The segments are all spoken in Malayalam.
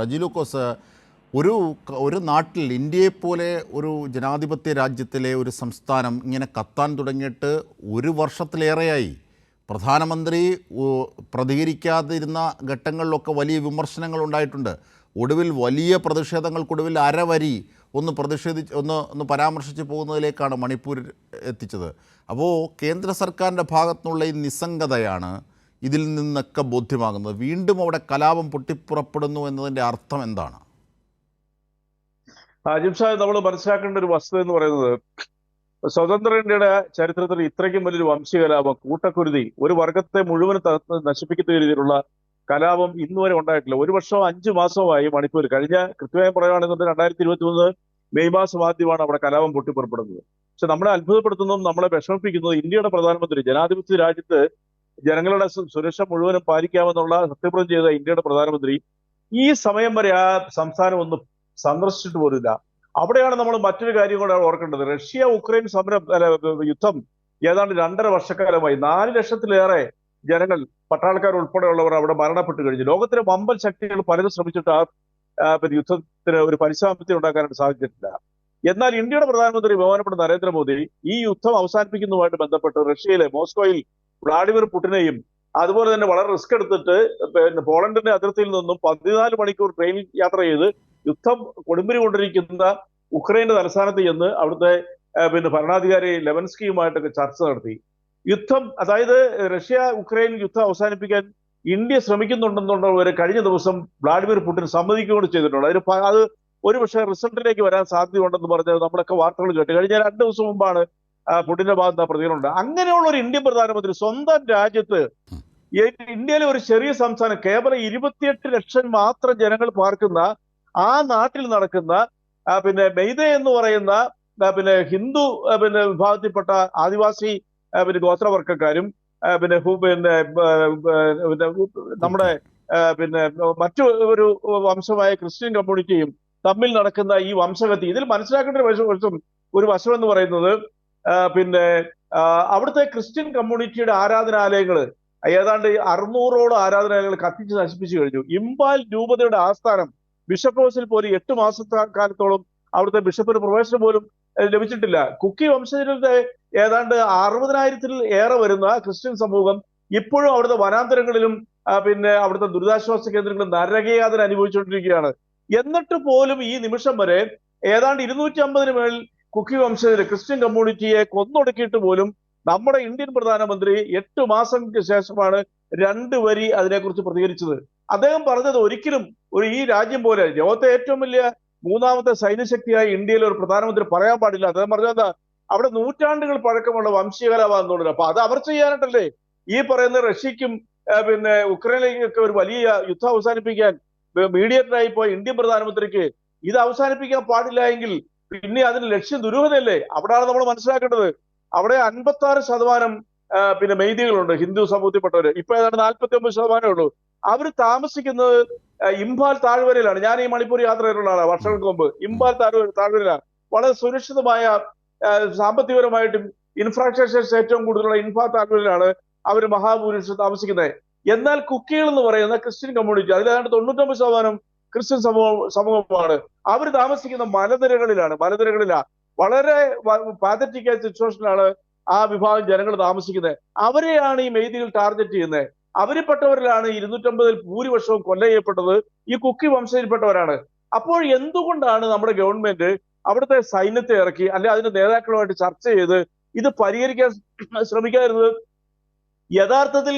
റജിലുക്കോസ് ഒരു ഒരു നാട്ടിൽ ഇന്ത്യയെപ്പോലെ ഒരു ജനാധിപത്യ രാജ്യത്തിലെ ഒരു സംസ്ഥാനം ഇങ്ങനെ കത്താൻ തുടങ്ങിയിട്ട് ഒരു വർഷത്തിലേറെയായി. പ്രധാനമന്ത്രി പ്രതികരിക്കാതിരുന്ന ഘട്ടങ്ങളിലൊക്കെ വലിയ വിമർശനങ്ങൾ ഉണ്ടായിട്ടുണ്ട്. ഒടുവിൽ വലിയ പ്രതിഷേധങ്ങൾക്കൊടുവിൽ അരവരി ഒന്ന് പ്രതിഷേധിച്ച് ഒന്ന് ഒന്ന് പരാമർശിച്ച് പോകുന്നതിലേക്കാണ് മണിപ്പൂർ എത്തിച്ചത്. അപ്പോൾ കേന്ദ്ര സർക്കാരിന്റെ ഭാഗത്തുനിന്നുള്ള ഈ നിസ്സംഗതയാണ് ഇതിൽ നിന്നൊക്കെ ബോധ്യമാകുന്നത്. വീണ്ടും അവിടെ കലാപം പൊട്ടിപ്പുറപ്പെടുന്നു എന്നതിന്റെ അർത്ഥം എന്താണ്? അജിം സാഹിബ് നമ്മൾ മനസ്സിലാക്കേണ്ട ഒരു വസ്തുത എന്ന് പറയുന്നത് സ്വതന്ത്ര ഇന്ത്യയുടെ ചരിത്രത്തിൽ ഇത്രയ്ക്കും വലിയൊരു വംശീയകലാപം കൂട്ടക്കുരുതി ഒരു വർഗത്തെ മുഴുവൻ നശിപ്പിക്കുന്ന രീതിയിലുള്ള കലാപം ഇന്ന് വരെ ഉണ്ടായിട്ടില്ല. ഒരു വർഷം അഞ്ചു മാസമായി മണിപ്പൂർ കഴിഞ്ഞ കൃത്യമായി പറയുകയാണെന്നുണ്ടെങ്കിൽ രണ്ടായിരത്തി ഇരുപത്തി മൂന്ന് മെയ് മാസം ആദ്യമാണ് അവിടെ കലാപം പൊട്ടിപ്പുറപ്പെടുന്നത്. പക്ഷെ നമ്മളെ അത്ഭുതപ്പെടുത്തുന്നതും നമ്മളെ വിഷമിപ്പിക്കുന്നതും ഇന്ത്യയുടെ പ്രധാനമന്ത്രി ജനാധിപത്യ രാജ്യത്ത് ജനങ്ങളുടെ സുരക്ഷ മുഴുവനും പാലിക്കാമെന്നുള്ള സത്യപ്രതിജ്ഞ ചെയ്ത ഇന്ത്യയുടെ പ്രധാനമന്ത്രി ഈ സമയം വരെ ആ സംസ്ഥാനം ഒന്ന് സന്ദർശിച്ചിട്ട് പോലില്ല അവിടെയാണ് നമ്മൾ മറ്റൊരു കാര്യം കൂടെ ഓർക്കേണ്ടത്. റഷ്യ ഉക്രൈൻ സമരം യുദ്ധം ഏതാണ്ട് രണ്ടര വർഷക്കാലമായി. നാല് ലക്ഷത്തിലേറെ ജനങ്ങൾ പട്ടാളക്കാർ ഉൾപ്പെടെയുള്ളവർ അവിടെ മരണപ്പെട്ടു കഴിഞ്ഞു. ലോകത്തിലെ വമ്പൻ ശക്തികൾ പലരും ശ്രമിച്ചിട്ട് ആ, യുദ്ധത്തിന് ഒരു പരിശാപ്തി ഉണ്ടാക്കാനായിട്ട് സാധിച്ചിട്ടില്ല. എന്നാൽ ഇന്ത്യയുടെ പ്രധാനമന്ത്രി ബഹുമാനപ്പെട്ട നരേന്ദ്രമോദി ഈ യുദ്ധം അവസാനിപ്പിക്കുന്നതുമായിട്ട് ബന്ധപ്പെട്ട് റഷ്യയിലെ മോസ്കോയിൽ വ്ളാഡിമിർ പുടിനെയും അതുപോലെ തന്നെ വളരെ റിസ്ക് എടുത്തിട്ട് പിന്നെ പോളണ്ടിന്റെ അതിർത്തിയിൽ നിന്നും പതിനാല് മണിക്കൂർ ട്രെയിനിൽ യാത്ര ചെയ്ത് യുദ്ധം കൊടുമ്പിരി കൊണ്ടിരിക്കുന്ന ഉക്രൈന്റെ തലസ്ഥാനത്ത് ചെന്ന് അവിടുത്തെ പിന്നെ ഭരണാധികാരി ലെവൻസ്കിയുമായിട്ടൊക്കെ ചർച്ച നടത്തി. യുദ്ധം അതായത് റഷ്യ ഉക്രൈൻ യുദ്ധം അവസാനിപ്പിക്കാൻ ഇന്ത്യ ശ്രമിക്കുന്നുണ്ടെന്നുള്ള ഒരു കഴിഞ്ഞ ദിവസം വ്ളാഡിമിർ പുടിൻ സമ്മതിക്കുകയും ചെയ്തിട്ടുണ്ട്. അതിന് അത് ഒരു പക്ഷേ റിസൾട്ടിലേക്ക് വരാൻ സാധ്യതയുണ്ടെന്ന് പറഞ്ഞ് നമ്മളൊക്കെ വാർത്തകൾ കേട്ടു കഴിഞ്ഞ രണ്ട് ദിവസം മുമ്പാണ് പുടിന്റെ ഭാഗത്ത് പ്രതികളുണ്ട്? അങ്ങനെയുള്ള ഒരു ഇന്ത്യൻ പ്രധാനമന്ത്രി സ്വന്തം രാജ്യത്ത് ഇന്ത്യയിലെ ഒരു ചെറിയ സംസ്ഥാനം കേവലം ഇരുപത്തിയെട്ട് ലക്ഷം മാത്രം ജനങ്ങൾ പാർക്കുന്ന ആ നാട്ടിൽ നടക്കുന്ന പിന്നെ മെയ്ത എന്ന് പറയുന്ന പിന്നെ ഹിന്ദു പിന്നെ വിഭാഗത്തിൽപ്പെട്ട ആദിവാസി പിന്നെ ഗോത്രവർഗക്കാരും പിന്നെ പിന്നെ നമ്മുടെ പിന്നെ മറ്റു ഒരു വംശമായ ക്രിസ്ത്യൻ കമ്മ്യൂണിറ്റിയും തമ്മിൽ നടക്കുന്ന ഈ വംശഗതി ഇതിൽ മനസ്സിലാക്കേണ്ട ഒരു വശം ഒരു വശം എന്ന് പറയുന്നത് പിന്നെ അവിടുത്തെ ക്രിസ്ത്യൻ കമ്മ്യൂണിറ്റിയുടെ ആരാധനാലയങ്ങൾ ഏതാണ്ട് അറുന്നൂറോളം ആരാധനാലയങ്ങൾ കത്തിച്ച് നശിപ്പിച്ചു കഴിഞ്ഞു. ഇമ്പാൽ രൂപതയുടെ ആസ്ഥാനം ബിഷപ്പ് ഹൗസിൽ പോലും എട്ട് മാസത്തെ കാലത്തോളം അവിടുത്തെ ബിഷപ്പിന് പ്രവേശനം പോലും ലഭിച്ചിട്ടില്ല. കുക്കി വംശജരുടെ ഏതാണ്ട് അറുപതിനായിരത്തിൽ ഏറെ വരുന്ന ക്രിസ്ത്യൻ സമൂഹം ഇപ്പോഴും അവിടുത്തെ വനാന്തരങ്ങളിലും പിന്നെ അവിടുത്തെ ദുരിതാശ്വാസ കേന്ദ്രങ്ങളിലും നരകയാതന അനുഭവിച്ചുകൊണ്ടിരിക്കുകയാണ്. എന്നിട്ട് പോലും ഈ നിമിഷം വരെ ഏതാണ്ട് ഇരുന്നൂറ്റി അമ്പതിന് മേൽ കുക്കി വംശജര് ക്രിസ്ത്യൻ കമ്മ്യൂണിറ്റിയെ കൊന്നൊടുക്കിയിട്ട് പോലും നമ്മുടെ ഇന്ത്യൻ പ്രധാനമന്ത്രി എട്ട് മാസങ്ങൾക്ക് ശേഷമാണ് രണ്ട് വരി അതിനെക്കുറിച്ച് പ്രതികരിച്ചത്. അദ്ദേഹം പറഞ്ഞത് ഒരിക്കലും ഒരു ഈ രാജ്യം പോലെ ലോകത്തെ ഏറ്റവും വലിയ മൂന്നാമത്തെ സൈന്യശക്തിയായി ഇന്ത്യയിൽ ഒരു പ്രധാനമന്ത്രി പറയാൻ പാടില്ല. അദ്ദേഹം പറഞ്ഞത് അവിടെ നൂറ്റാണ്ടുകൾ പഴക്കമുള്ള വംശീയകലാവാന്നുള്ളത്. അപ്പൊ അത് അവർ ചെയ്യാനായിട്ടല്ലേ? ഈ പറയുന്ന റഷ്യക്കും പിന്നെ ഉക്രൈനിലേക്കൊക്കെ ഒരു വലിയ യുദ്ധം അവസാനിപ്പിക്കാൻ മീഡിയേറ്ററായി പോയ ഇന്ത്യൻ പ്രധാനമന്ത്രിക്ക് ഇത് അവസാനിപ്പിക്കാൻ പാടില്ല എങ്കിൽ പിന്നെ അതിന് ലക്ഷ്യം ദുരൂഹതയല്ലേ? അവിടെയാണ് നമ്മൾ മനസ്സിലാക്കേണ്ടത്. അവിടെ അൻപത്തി ആറ് ശതമാനം പിന്നെ മെയ്തികളുണ്ട് ഹിന്ദു സമൂഹത്തിൽപ്പെട്ടവര്. ഇപ്പൊ ഏതാണ്ട് നാൽപ്പത്തി ഒമ്പത് ശതമാനമേ ഉള്ളൂ. അവർ താമസിക്കുന്നത് ഇംഫാൽ താഴ്വരയിലാണ്. ഞാൻ ഈ മണിപ്പൂർ യാത്ര ചെയ്തിട്ടുള്ള ആളാണ് വർഷങ്ങൾക്ക് മുമ്പ്. ഇംഫാൽ താഴ്വര താഴ്വരയിലാണ്. വളരെ സുരക്ഷിതമായ സാമ്പത്തികപരമായിട്ടും ഇൻഫ്രാസ്ട്രക്ചേഴ്സ് ഏറ്റവും കൂടുതലുള്ള ഇൻഫാൽ താഴ്വരയിലാണ് അവർ മഹാഭൂരിപക്ഷം താമസിക്കുന്നത്. എന്നാൽ കുക്കികൾ എന്ന് പറയുന്ന ക്രിസ്ത്യൻ കമ്മ്യൂണിറ്റി അതിലേതാണ്ട് തൊണ്ണൂറ്റൊമ്പത് ശതമാനം ക്രിസ്ത്യൻ സമൂഹ സമൂഹമാണ്. അവർ താമസിക്കുന്ന മലനിരകളിലാണ്. മലനിരകളിലാണ് വളരെ പാതറ്റിക് സിറ്റുവേഷനിലാണ് ആ വിഭാഗം ജനങ്ങൾ താമസിക്കുന്നത്. അവരെയാണ് ഈ മെയ്തികൾ ടാർഗറ്റ് ചെയ്യുന്നത്. അവരിൽപ്പെട്ടവരിലാണ് ഇരുന്നൂറ്റമ്പതിൽ ഭൂരിപക്ഷവും കൊല്ല ചെയ്യപ്പെട്ടത്. ഈ കുക്കി വംശയിൽപ്പെട്ടവരാണ് അപ്പോൾ എന്തുകൊണ്ടാണ് നമ്മുടെ ഗവൺമെന്റ് അവിടുത്തെ സൈന്യത്തെ ഇറക്കി അല്ലെ അതിന്റെ നേതാക്കളുമായിട്ട് ചർച്ച ചെയ്ത് ഇത് പരിഹരിക്കാൻ ശ്രമിക്കാതിരുന്നത്? യഥാർത്ഥത്തിൽ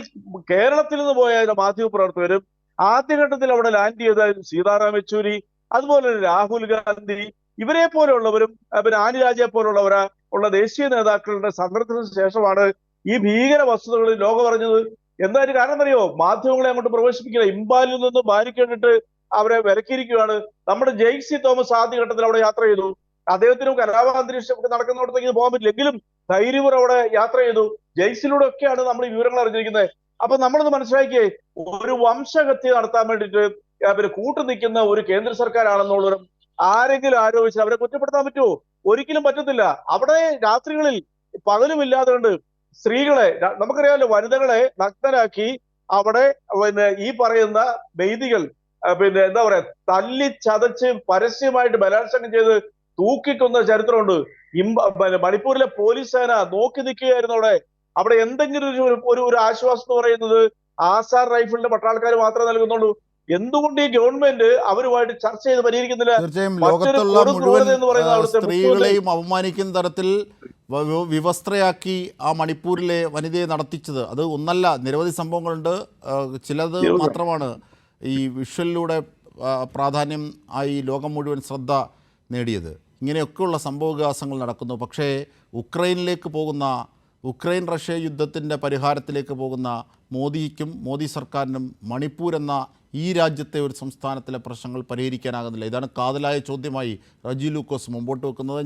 കേരളത്തിൽ നിന്ന് പോയ മാധ്യമ പ്രവർത്തകരും ആദ്യഘട്ടത്തിൽ അവിടെ ലാൻഡ് ചെയ്ത സീതാറാം യെച്ചൂരി അതുപോലെ രാഹുൽ ഗാന്ധി ഇവരെ പോലെയുള്ളവരും പിന്നെ ആനിരാജയെ പോലുള്ളവരാ ഉള്ള ദേശീയ നേതാക്കളുടെ സന്ദർശനത്തിന് ശേഷമാണ് ഈ ഭീകര വസ്തുതകൾ ലോകം അറിഞ്ഞത്. എന്തായാലും കാരണം അറിയോ? മാധ്യമങ്ങളെ അങ്ങോട്ട് പ്രവേശിപ്പിക്കില്ല. ഇമ്പാലിൽ നിന്ന് ബാരിക്കേഡിട്ട് അവരെ വിലക്കിയിരിക്കുകയാണ്. നമ്മുടെ ജെയ്സി തോമസ് ആദ്യഘട്ടത്തിൽ അവിടെ യാത്ര ചെയ്തു. അദ്ദേഹത്തിനും കലാപാന്തരീക്ഷം നടക്കുന്നിടത്തേക്ക് പോകാൻ പറ്റില്ല. എങ്കിലും ധൈര്യപൂർ അവിടെ യാത്ര ചെയ്തു. ജെയ്സിലൂടെ ഒക്കെയാണ് നമ്മൾ ഈ വിവരങ്ങൾ അറിഞ്ഞിരിക്കുന്നത്. അപ്പൊ നമ്മളത് മനസ്സിലാക്കിയേ ഒരു വംശഹത്യ നടത്താൻ വേണ്ടിയിട്ട് അവർ കൂട്ടു നിൽക്കുന്ന ഒരു കേന്ദ്ര സർക്കാരാണെന്നുള്ളവരും ആരെങ്കിലും ആരോപിച്ച് അവരെ കുറ്റപ്പെടുത്താൻ പറ്റുമോ? ഒരിക്കലും പറ്റത്തില്ല. അവിടെ രാത്രികളിൽ പകലുമില്ലാതെ കൊണ്ട് സ്ത്രീകളെ നമുക്കറിയാമല്ലോ വനിതകളെ നഗ്നരാക്കി അവിടെ പിന്നെ ഈ പറയുന്ന വൈദികൾ പിന്നെ എന്താ പറയാ തല്ലി ചതച്ച് പരസ്യമായിട്ട് ബലാത്സംഗം ചെയ്ത് തൂക്കിക്കൊന്ന ചരിത്രമുണ്ട്. ഇമ്പ മണിപ്പൂരിലെ പോലീസ് സേന നോക്കി നിൽക്കുകയായിരുന്നു അവിടെ. അവിടെ എന്തെങ്കിലും ഒരു ഒരു ആശ്വാസം എന്ന് പറയുന്നത് ആസാർ റൈഫിളിന്റെ പട്ടാൾക്കാർ മാത്രമേ നൽകുന്നുള്ളൂ. എന്തുകൊണ്ട് ഈ ഗവൺമെന്റ് അവരുമായിട്ട് ചർച്ച ചെയ്ത് പരിഹരിക്കുന്നില്ല? തീർച്ചയായും ലോകത്തുള്ള മുഴുവൻ സ്ത്രീകളെയും അപമാനിക്കുന്ന തരത്തിൽ വിവസ്ത്രയാക്കി ആ മണിപ്പൂരിലെ വനിതയെ നടത്തിച്ചത്. അത് ഒന്നല്ല നിരവധി സംഭവങ്ങളുണ്ട്. ചിലത് മാത്രമാണ് ഈ വിഷ്വലിലൂടെ പ്രാധാന്യം ആയി ലോകം മുഴുവൻ ശ്രദ്ധ നേടിയത്. ഇങ്ങനെയൊക്കെയുള്ള സംഭവവികാസങ്ങൾ നടക്കുന്നു. പക്ഷേ ഉക്രൈനിലേക്ക് പോകുന്ന ഉക്രൈൻ റഷ്യ യുദ്ധത്തിന്റെ പരിഹാരത്തിലേക്ക് പോകുന്ന മോദിക്കും മോദി സർക്കാരിനും മണിപ്പൂർ എന്ന ഈ രാജ്യത്തെ ഒരു സംസ്ഥാനത്തിലെ പ്രശ്നങ്ങൾ പരിഹരിക്കാനാകുന്നില്ല. ഇതാണ് കാതലായ ചോദ്യമായി റജി ലൂക്കോസ് മുമ്പോട്ട് വെക്കുന്നത്.